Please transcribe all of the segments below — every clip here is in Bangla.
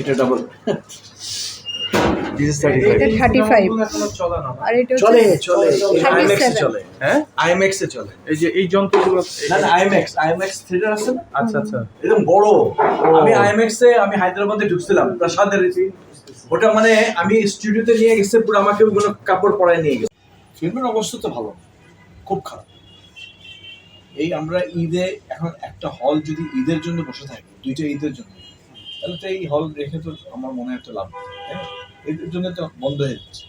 এটা ডাবল দিস ইজ এটা 35 এখনও চলে না। আর এটা চলে চলে। আইম্যাক্স 37 চলে। হ্যাঁ? আইম্যাক্স এ চলে। এই যে এই যন্ত্রগুলো না না আইম্যাক্স আইম্যাক্স থিয়েটার আছে আচ্ছা আচ্ছা। একদম বড়। আমি আইম্যাক্স এ আমি হায়দ্রাবাদে ঢুকছিলাম প্রাসাদের ওটা মানে আমি স্টুডিওতে নিয়ে গেছে পুরো আমাকে ওগুলো কাপড় পরায় নিয়ে গেছে। ফিল্মের অবস্থা তো ভালো। খুব খারাপ। এই আমরা ঈদে এখন একটা হল যদি ঈদের জন্য বসে থাকি দুইটা ঈদের জন্য। তাহলে তো এই হল রেখে তো আমার মনে একটা লাভ? এদের জন্য তো বন্ধ হয়ে যাচ্ছে।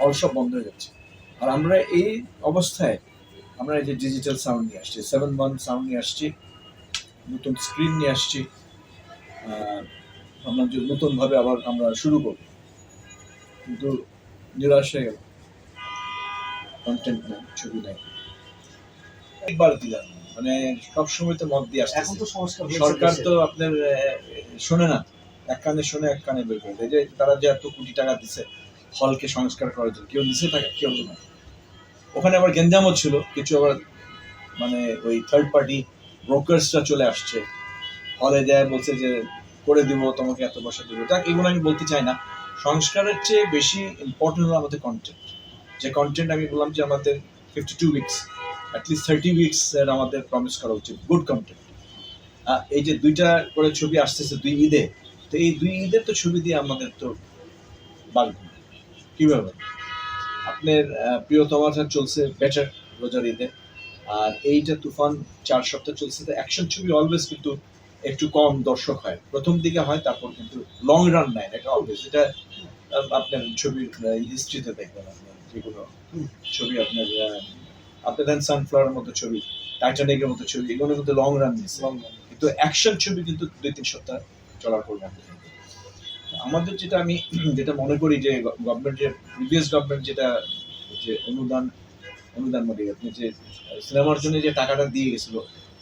হল সব বন্ধ হয়ে যাচ্ছে। আর আমরা এই অবস্থায় আমরা এই যে ডিজিটাল সাউন্ড নিয়ে আসছি সেভেন ওয়ান সাউন্ড নিয়ে আসছি, নতুন স্ক্রিন নিয়ে আসছি আমরা যে নতুনভাবে আবার আমরা শুরু করব। কিন্তু নিরাশ হয়ে গেল কন্টেন্ট নাই, ছবি নাই। একবার দিলাম। মানে তো মত দিয়ে আসছে এখন তো সংস্কার সরকার তো আপনার শোনে না। এক কানে শোনে এক কানে বের করে দেয়। যে তারা যে এত কোটি টাকা দিছে হলকে সংস্কার করার জন্য কেউ দিছে টাকা কেউ না। ওখানে আবার গেঞ্জামও ছিল। কিছু আবার মানে ওই থার্ড পার্টি ব্রোকার্সরা চলে আসছে। হলে যায় বলছে যে করে দিব তোমাকে এত পয়সা দিব। যাক এগুলো আমি বলতে চাই না। সংস্কারের চেয়ে বেশি ইম্পর্টেন্ট হলো আমাদের কন্টেন্ট যে কন্টেন্ট আমি বললাম যে আমাদের fifty two weeks at least thirty weeks এর আমাদের প্রমিস করা উচিত গুড কন্টেন্ট এই যে দুইটা করে ছবি আসতেছে দুই ঈদে তো এই দুই ঈদের তো ছবি দিয়ে আমাদের তো বাড়বে। কীভাবে আপনার আহ, প্রিয়তমাটা চলছে বেটার রোজার ঈদে আর এইটা তুফান চার সপ্তাহ চলছে তো অ্যাকশন ছবি অলওয়েজ কিন্তু একটু কম দর্শক হয়। প্রথম দিকে হয় তারপর কিন্তু লং রান নেয় এটা অলওয়েজ এটা আপনার ছবির হিস্ট্রিতে দেখবেন আপনার যেগুলো ছবি আপনার আপনি দেন সানফ্লাওয়ার মতো ছবি টাইটানিকের মতো ছবি এগুলো কিন্তু লং রান দিচ্ছে কিন্তু অ্যাকশন ছবি কিন্তু দুই তিন সপ্তাহ চলার যায়। আমাদের যেটা আমি যেটা মনে করি যে গভর্নমেন্ট যে প্রিভিয়াস গভর্নমেন্ট যেটা যে অনুদান অনুদান মানে আপনি যে সিনেমার জন্য যে টাকাটা দিয়ে গেছিল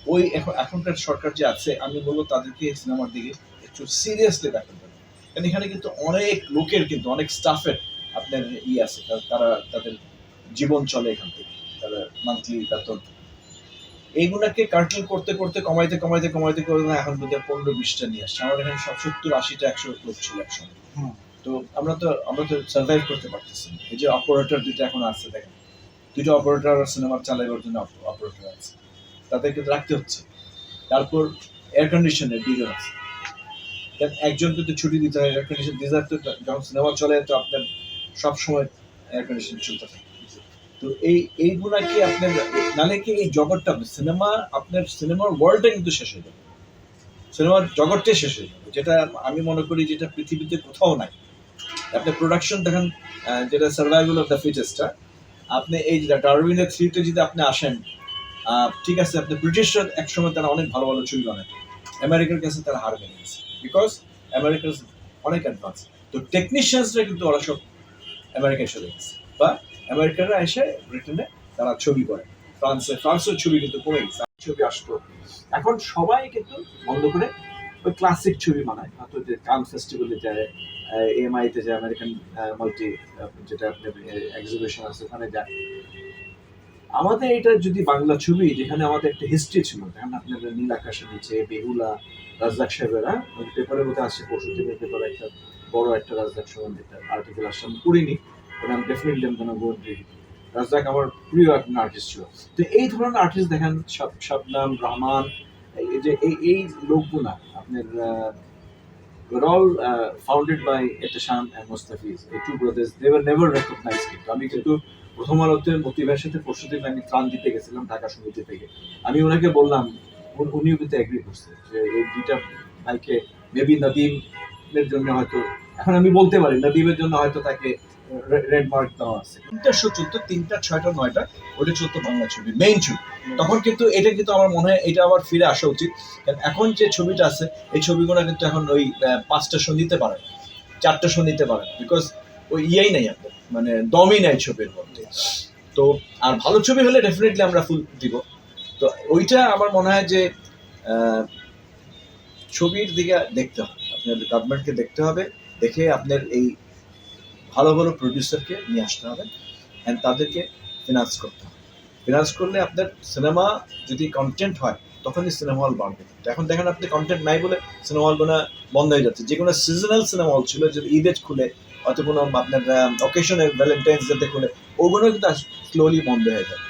ওই এখন এখনকার সরকার যে আছে আমি বলব তাদেরকে সিনেমার দিকে একটু সিরিয়াসলি দেখেন। কারণ এখানে কিন্তু অনেক লোকের কিন্তু অনেক স্টাফের আপনার ই আছে তারা তাদের জীবন চলে এখান থেকে। তারা মান্থলি বেতন এইগুলাকে কার্টেল করতে করতে কমাইতে কমাইতে কমাইতে কমাইতে এখন বোধহয় পনেরো বিশটা নিয়ে আসছে। আমার এখানে সব সত্তর আশিটা একশো লোক ছিল একসঙ্গে। তো আমরা তো আমরা তো সার্ভাইভ করতে পারতেছি। এই যে অপারেটর দুইটা এখন আছে দেখেন। দুইটা অপারেটর সিনেমা চালাইবার জন্য অপারেটর আছে। তাদেরকে রাখতে হচ্ছে। তারপর এয়ার কন্ডিশনের ডিজার আছে। তো ছুটি দিতে হয় এয়ার কন্ডিশন ডিজার তো যখন সিনেমা চলে তো আপনার সব সময় এয়ার কন্ডিশন চলতে থাকে। তো এই এইগুলাকে আপনার, নালে কি এই জগৎটা, সিনেমা, আপনার সিনেমার ওয়ার্ল্ডটা কিন্তু শেষ হয়ে যাবে। সিনেমার জগৎটাই শেষ হয়ে যাবে, যেটা আমি মনে করি যেটা পৃথিবীতে কোথাও নাই। আপনি প্রোডাকশন দেখেন যেটা সার্ভাইভাল অফ দ্য ফিটেস্টটা আপনি এই যে ডারউইনের থ্রিতে যদি আপনি আসেন ঠিক আছে, আপনি ব্রিটিশরা একসময় তারা অনেক ভালো ভালো ছবি বানাতো আমেরিকার কাছে তারা হার মেনে গেছে বিকজ আমেরিকার অনেক অ্যাডভান্স তো টেকনিশিয়ানসরা কিন্তু ওরা সব আমেরিকায় চলে গেছে। বা আমেরিকানরা এসে ব্রিটেনে তারা ছবি করে। ফ্রান্সে, ফ্রান্সের ছবি কিন্তু কমে গেছে ছবি আসতো। এখন সবাই কিন্তু বন্ধ করে ওই ক্লাসিক ছবি বানায়। হয়তো যে কান ফেস্টিভ্যালে যায় এমআই তে যায় আমেরিকান মাল্টি যেটা আপনার এক্সিবিশন আছে, ওখানে যায়। আমাদের এটা যদি বাংলা ছবি, যেখানে আমাদের একটা হিস্ট্রি ছিল যেখানে আপনার নীল আকাশের নিচে, বেহুলা রাজদাক সাহেবের পেপারের মধ্যে আসছে পরশু দিনের পেপারে একটা বড় একটা সম্বন্ধে একটা আর্টিকেল আসছে, আমি পড়িনি। ওটা আমি ডেফিনেটলি আমি কোনো গোল রাজদাক আমার প্রিয় একজন আর্টিস্ট ছিল। তো এই ধরনের আর্টিস্ট দেখেন শাব- শাবনাম রহমান এই যে এই এই লোকগুলা আপনার were all uh, founded by Etesham and Mustafiz, the two brothers. They were never কিন্তু। আমি কিন্তু প্রথম আলোতে মতিভার সাথে পরশু দিন আমি ত্রাণ দিতে গেছিলাম ঢাকা সমিতি থেকে। আমি ওনাকে বললাম উনি- উনিও কিন্তু এগ্রি করছে যে এই দুইটা ভাইকে মেবি নদীমের জন্য হয়তো এখন আমি বলতে পারি নদীমের জন্য হয়তো তাকে রেড মার্ক দেওয়া আছে। তিনটা শো চলতো তিনটা ছয়টা নয়টা ওটা চলতো বাংলা ছবি মেইন ছবি তখন কিন্তু এটা কিন্তু আমার মনে হয় এটা আবার ফিরে আসা উচিত। কারণ এখন যে ছবিটা আছে এই ছবিগুলো কিন্তু এখন ওই পাঁচটা শো নিতে পারে না, চারটা শো নিতে পারে বিকজ ওই ইয়েই নাই আপনার মানে দমই নাই ছবির মধ্যে। তো আর ভালো ছবি হলে ডেফিনেটলি আমরা ফুল দিব। তো ওইটা আমার মনে হয় যে ছবির দিকে দেখতে হবে। আপনার গভর্নমেন্টকে দেখতে হবে দেখে আপনার এই ভালো ভালো প্রডিউসারকে নিয়ে আসতে হবে অ্যান্ড তাদেরকে ফিনান্স করতে হবে। ফিনান্স করলে আপনার সিনেমা যদি কন্টেন্ট হয়, তখনই সিনেমা হল বাড়বে। এখন দেখেন আপনি কন্টেন্ট নাই বলে সিনেমা হল হলগুলো বন্ধ হয়ে যাচ্ছে। যে কোনো সিজনাল সিনেমা হল ছিল যে ঈদে খুলে হয়তো কোনো আপনার অকেশনে ভ্যালেন্টাইন্স ডেতে খুলে ওগুলো কিন্তু স্লোলি বন্ধ হয়ে যাবে।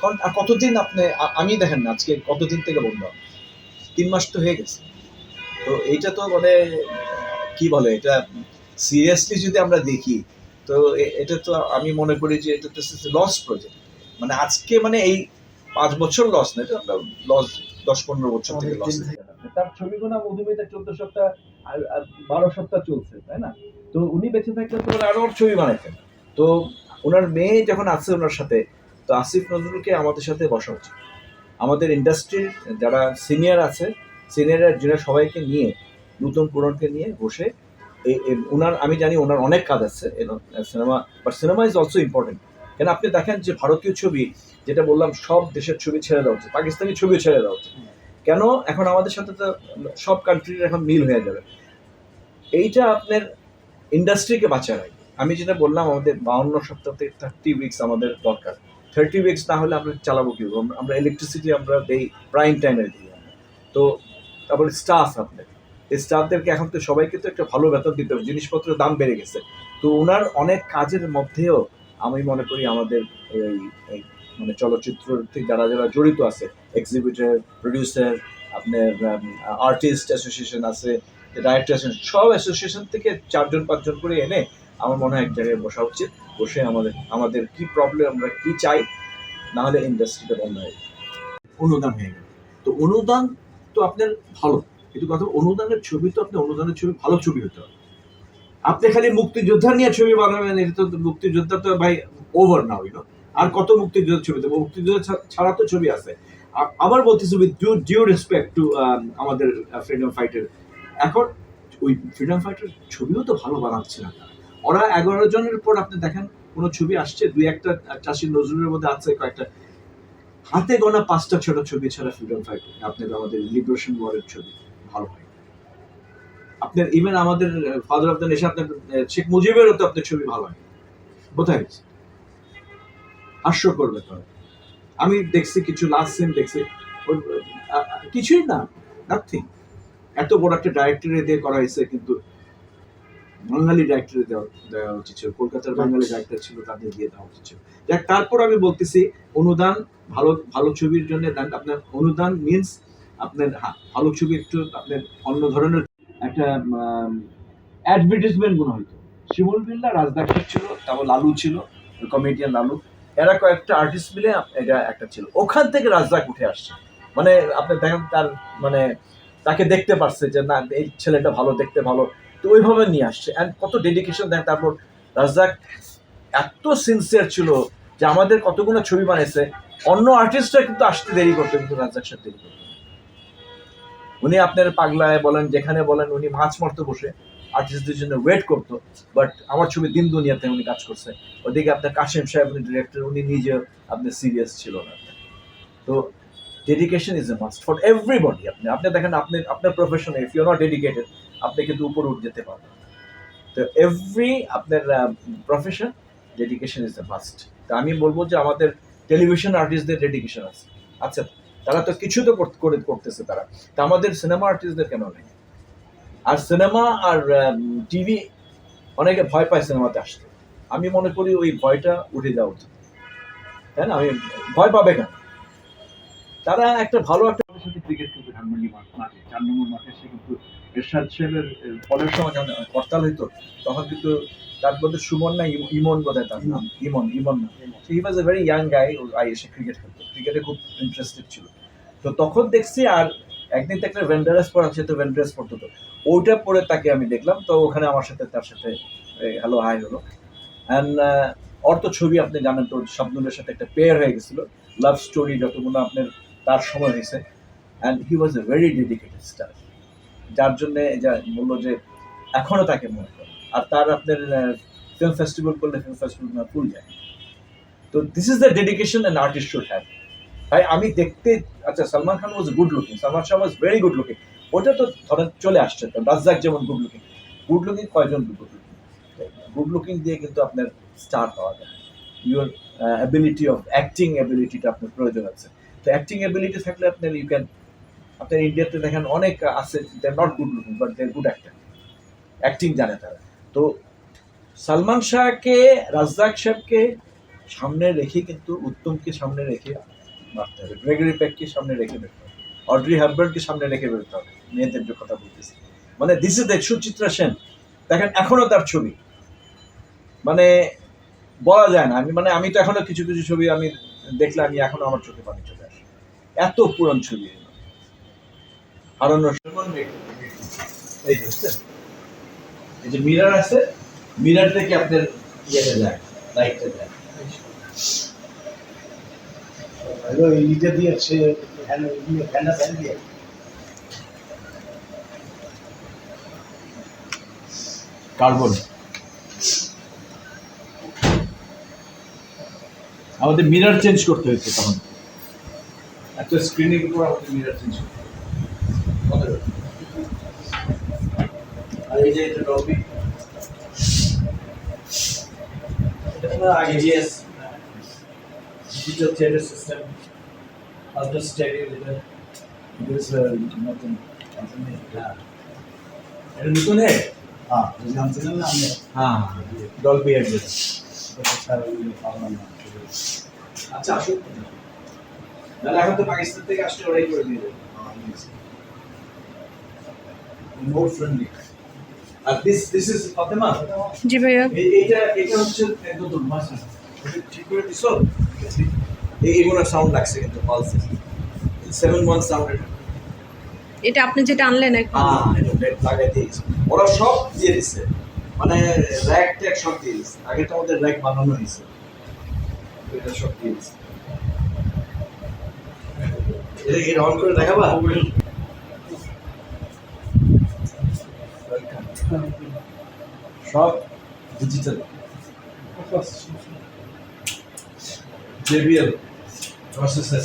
কারণ, আর কতদিন আপনি আমি দেখেন না, আজকে কতদিন থেকে বন্ধ? তিন মাস তো হয়ে গেছে। তো এইটা তো মানে কি বলে, এটা সিরিয়াসলি যদি আমরা দেখি তো এটা তো আমি মনে করি যে এটা তো লস প্রজেক্ট মানে আজকে মানে এই পাঁচ বছর লস না এটা আমরা লস দশ পনেরো বছর থেকে লস তার ছবিগুলো মধুমিতা চোদ্দ সপ্তাহ বারো সপ্তাহ চলছে তাই না? তো উনি বেঁচে থাকলে তো আরও ছবি বানাইতেন। তো ওনার মেয়ে যখন আছে ওনার সাথে তো আসিফ নজরুলকে আমাদের সাথে বসা উচিত। আমাদের ইন্ডাস্ট্রির যারা সিনিয়র আছে সিনিয়র যারা সবাইকে নিয়ে নতুন পুরনকে নিয়ে বসে ওনার আমি জানি ওনার অনেক কাজ আছে cinema but cinema is also important কেন আপনি দেখেন যে ভারতীয় ছবি, যেটা বললাম, সব দেশের ছবি ছেড়ে দেওয়া উচিত পাকিস্তানি ছবিও ছেড়ে দেওয়া উচিত কেন? এখন আমাদের সাথে তো সব কান্ট্রির এখন মিল হয়ে যাবে। এইটা আপনার ইন্ডাস্ট্রিকে বাঁচায় রাখবে। আমি যেটা বললাম, আমাদের বাউন্ন সপ্তাহে থার্টি উইকস আমাদের দরকার। থার্টি উইকস না হলে আমরা চালাবো কি আমরা- ইলেকট্রিসিটি আমরা দেই প্রাইম টাইমে দিই তো, তারপরে স্টাফ আপনার স্টাফদেরকে এখন তো সবাইকে তো একটা ভালো বেতন দিতে হবে, জিনিসপত্রের দাম বেড়ে গেছে। তো ওনার অনেক কাজের মধ্যেও আমি মনে করি আমাদের এই মানে চলচ্চিত্র যারা যারা জড়িত আছে এক্সিবিটর প্রডিউসার আপনার আর্টিস্ট অ্যাসোসিয়েশন আছে ডাইরেক্টর সব অ্যাসোসিয়েশন থেকে চারজন, পাঁচজন করে এনে আমার মনে হয় এক জায়গায় বসা উচিত, বসে আমাদের আমাদের কি প্রবলেম আমরা কি চাই, না হলে ইন্ডাস্ট্রিটা বন্ধ হয়ে অনুদান হয়ে গেল। তো অনুদান তো আপনার ভালো। কিন্তু কথা অনুদানের ছবি তো আপনি, অনুদানের ছবি, ভালো ছবি হতে হবে। আপনি খালি মুক্তিযোদ্ধা নিয়ে ছবি বানাবেন, এটা তো মুক্তিযোদ্ধা তো ভাই ওভার নাও ইউনো আর কত মুক্তিযোদ্ধার ছবি দেবো? মুক্তিযোদ্ধা ছাড়া তো ছবি আছে। আবার বলতেছি with due due respect to আমাদের ফ্রিডম ফাইটার এখন ওই ফ্রিডম ফাইটার ছবিও তো ভালো বানাচ্ছে না ওরা এগারো জনের পর আপনি দেখেন, কোনো ছবি আসছে, দুই একটা চাষি নজরুলের মধ্যে আছে, কয়েকটা। হাতে গোনা পাঁচটা ছোট ছবি ছাড়া ফ্রিডম ফাইটার আপনার আমাদের লিবারেশন ওয়ারের ছবি। ভালো হয়। আপনার ইভেন আমাদের ফাদার অফ দ্য নেশন আপনার শেখ মুজিবেরও তো আপনার ছবি ভালো হয়। কোথায় গেছে? হাস্যকর ব্যাপার। আমি দেখছি কিছু লাস্ট সিন দেখছি। কিছুই না নাথিং এত বড় একটা ডাইরেক্টরে দিয়ে করা হয়েছে, কিন্তু বাঙালি ডাইরেক্টরে দেওয়া উচিত ছিল। কলকাতার বাঙালি ডাইরেক্টর ছিল, তাদের দিয়ে দেওয়া উচিত ছিল। তারপর আমি বলতেছি, অনুদান, ভালো ভালো ছবির জন্য, আপনার, অনুদান মিনস আপনার হ্যাঁ, ভালো ছবি একটু আপনার অন্য ধরনের একটা অ্যাডভার্টাইজমেন্টগুলো হইতো শিমুল বিল্লা রাজদাক্ষর ছিল তারপর লালু ছিল কমেডিয়ান লালু। এরা কয়েকটা আর্টিস্ট মিলে এটা একটা ছিল। ওখান থেকে রাজদাক উঠে আসছে। মানে আপনি দেখেন তার মানে তাকে দেখতে পারছে যে না এই ছেলেটা ভালো দেখতে ভালো। তো ওইভাবে নিয়ে আসছে। অ্যান্ড কত ডেডিকেশন দেন তারপর রাজদাক। এত সিনসিয়ার ছিল যে আমাদের কতগুলো ছবি বানিয়েছে। অন্য আর্টিস্টরা কিন্তু আসতে দেরি করতো কিন্তু রাজদাক সাহেব দেরি করতো। উনি আপনার পাগলায় বলেন, যেখানে বলেন উনি মাছ মারতে বসে। আর্টিস্টদের জন্য ওয়েট করতো। বাট আমার ছবি দিন দুনিয়াতে উনি কাজ করছে। ওদিকে আপনার কাশিম সাহেব, উনি ডিরেক্টর উনি নিজে আপনি সিরিয়াস ছিল না। তো dedication is a must for everybody আপনি আপনি দেখেন, আপনি, আপনার প্রফেশনে ইফ ইউ নট ডেডিকেটেড আপনি কিন্তু উপরে উঠে যেতে পারবেন তো এভরি আপনার profession dedication is a must তো আমি বলব যে আমাদের টেলিভিশন আর্টিস্টদের ডেডিকেশন আছে। আচ্ছা তারা তো কিছু তো করে করতেছে তারা। তা আমাদের সিনেমা আর্টিস্টদের কেন নেই? আর সিনেমা আর টিভি অনেকে ভয় পায় সিনেমাতে আসতে। আমি মনে করি ওই ভয়টা উঠে যাওয়া উচিত। তাই না? আমি ভয় পাবে কেন? তারা একটা ভালো একটা সাথে ক্রিকেট খেলতে ধানমন্ডি মাঠ, চার নম্বর মাঠে সে কিন্তু এরশাদ সাহেবের পরের সময় যখন হরতাল হইতো, তখন কিন্তু তার মধ্যে সুমন না ইম- ইমন বোধ হয় তার নাম। ইমন। ইমন না। He was a very young guy I এসে ক্রিকেট খেলতো ক্রিকেটে খুব ইন্টারেস্টেড ছিল। তো তখন দেখছি আর একদিন তো একটা ভেন্ডারেস পড়া সে তো ভেন্ডারেস পড়তো তো। ওইটা পরে তাকে আমি দেখলাম। তো ওখানে আমার সাথে তার সাথে হ্যালো হাই হলো অ্যান্ড তো ছবি আপনি জানেন তো শব্দনের সাথে একটা পেয়ার হয়ে গেছিল। লাভ স্টোরি যতগুলো আপনার তার সময় হয়েছে। And he was a very dedicated star যার জন্যে যা বলল যে এখনও তাকে মনে করে আর তার আপনার ফিল্ম ফেস্টিভ্যাল করলে ফিল্ম ফেস্টিভ্যাল না ফুল যায়। তো this is the dedication and artist should have ভাই, আমি দেখতে আচ্ছা Salman Khan was good looking Salman Shah was very good looking ওটা তো ধরেন চলে আসছে, তো রাজ্জাক যেমন গুড লুকিং গুড লুকিং কয়জন গুড লুকিং গুড লুকিং দিয়ে কিন্তু আপনার স্টার পাওয়া যায়। ইউর অ্যাবিলিটি অফ অ্যাক্টিং অ্যাবিলিটিটা আপনার প্রয়োজন আছে। তো অ্যাক্টিং অ্যাবিলিটি থাকলে আপনার ইউ ক্যান আপনার ইন্ডিয়াতে দেখেন অনেক আছে they not good looking but they good actor acting জানে তারা। তো সালমান শাহকে, রাজ্জাক সাহেবকে সামনে রেখে কিন্তু উত্তমকে সামনে রেখে মারতে হবে। গ্রেগরি প্যাককে সামনে রেখে বেরোতে হবে। অড্রি হার্বার্টকে সামনে রেখে বেরোতে হবে। মেয়েদের যে কথা বলতেছি। মানে দিস ইজ দেখ সুচিত্রা সেন। দেখেন এখনও তার ছবি। মানে বলা যায় না। আমি মানে আমি তো এখনও কিছু কিছু ছবি আমি দেখলে আমি এখনও আমার চোখে পানি চলে আসে। এত পুরান ছবি এগুলো। হারানো এই বুঝছেন? এই যে মিরার আছে মিরার থেকে আপনার ইয়েতে যায় লাইটটা যায় দিয়ে সে ফ্যানটা ফ্যান দিয়ে। কার্বন আমাদের মিরার চেঞ্জ করতে হয়েছে তখন। এত স্ক্রিনের উপর আমাদের মিরার চেঞ্জ করতে হয়েছে। আমাদের- আর এই যে এটা lobby GGS digital theatre system ultra studio যেটা নতুন এটা। নতুন হ্যাঁ, আচ্ছা তাহলে এখন তো পাকিস্তান থেকে আসলে ওরাই করে দিয়ে দেবে। More friendly R this this is Fatema ji ভাইয়া। এইটা এটা হচ্ছে একদম মাসা ঠিক করে দিছো? এই সাউন্ড লাগছে কিন্তু পালসে সেভেন ওয়ান সাউন্ড এটা এটা আপনি যেটা আনলেন এখন হ্যাঁ এটা লাগাই দিয়েছে। ওরা সব দিয়ে দিচ্ছে মানে র্যাক ট্যাক সব দিয়ে দিচ্ছে আগে তো আমাদের র্যাক বানানো হয়েছে। এটা সব দিয়ে এটা এটা অন করে দেখাবা? সব ডিজিটাল জেবিএল প্রসেসর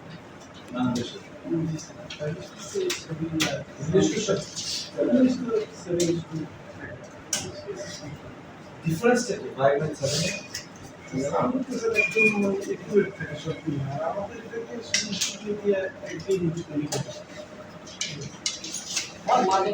এটা নতুন এই দেখেন এটা একটা আমাদের